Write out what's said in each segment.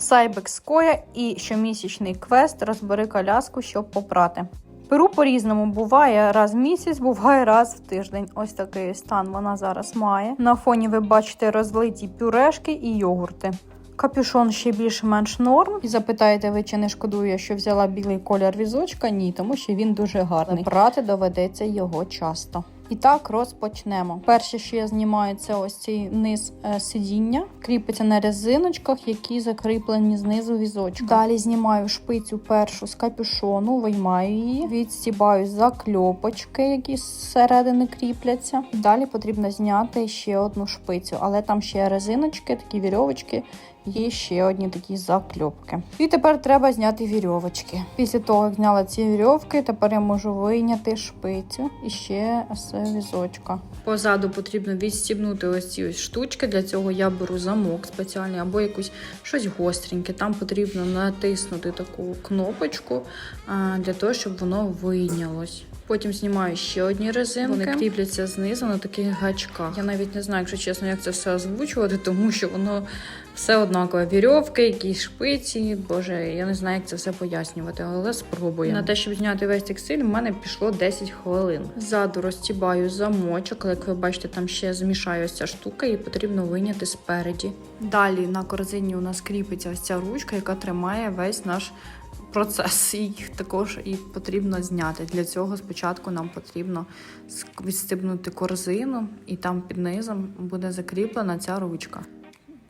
Сайбекс Коя і щомісячний квест розбери коляску, щоб попрати. Перу по-різному буває раз в місяць, буває раз в тиждень. Ось такий стан вона зараз має. На фоні ви бачите розлиті пюрешки і йогурти. Капюшон ще більш-менш норм. І запитаєте ви, чи не шкодую, що взяла білий колір візочка? Ні, тому що він дуже гарний. Брати доведеться його часто. І так розпочнемо. Перше, що я знімаю, це ось цей низ е, сидіння, кріпиться на резиночках, які закріплені знизу візочка. Далі знімаю шпицю першу з капюшону, виймаю її, відстібаю закльопочки, які зсередини кріпляться. Далі потрібно зняти ще одну шпицю, але там ще резиночки, такі вірьовочки. Є ще одні такі закльопки. І тепер треба зняти вірьовочки. Після того, як зняла ці вірьовки, тепер я можу вийняти шпицю і ще з візочка. Позаду потрібно відстібнути ось ці ось штучки. Для цього я беру замок спеціальний або якусь щось гостреньке. Там потрібно натиснути таку кнопочку для того, щоб воно вийнялось. Потім знімаю ще одні резинки. Вони кріпляться знизу на таких гачках. Я навіть не знаю, якщо чесно, як це все озвучувати, тому що воно все однакове. Вірьовки, якісь шпиці. Боже, я не знаю, як це все пояснювати, але спробуємо. На те, щоб зняти весь текстиль, в мене пішло 10 хвилин. Ззаду розтібаю замочок, але як ви бачите, там ще змішаю ось ця штука, і потрібно виняти спереді. Далі на корзині у нас кріпиться ось ця ручка, яка тримає весь наш процес. Їх також і потрібно зняти. Для цього спочатку нам потрібно ск- корзину, і там під низом буде закріплена ця ручка.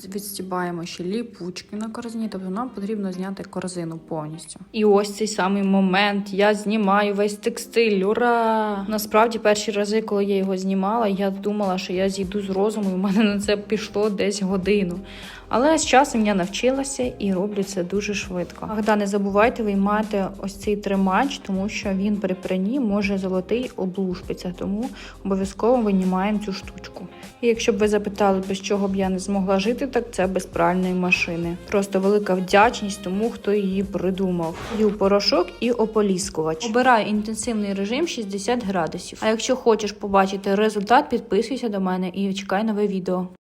Відстібаємо ще ліпучки на корзині, тобто нам потрібно зняти корзину повністю. І ось цей самий момент. Я знімаю весь текстиль. Ура! Насправді, перші рази, коли я його знімала, я думала, що я зійду з розуму, і в мене на це пішло десь годину. Але з часом я навчилася і роблю це дуже швидко. Ага, не забувайте виймати ось цей тримач, тому що він при пранні може золотий облушпиться, тому обов'язково винімаємо цю штучку. І якщо б ви запитали, без чого б я не змогла жити, так це без пральної машини. Просто велика вдячність тому, хто її придумав. Ю порошок і ополіскувач. Обираю інтенсивний режим 60 градусів. А якщо хочеш побачити результат, підписуйся до мене і чекай нове відео.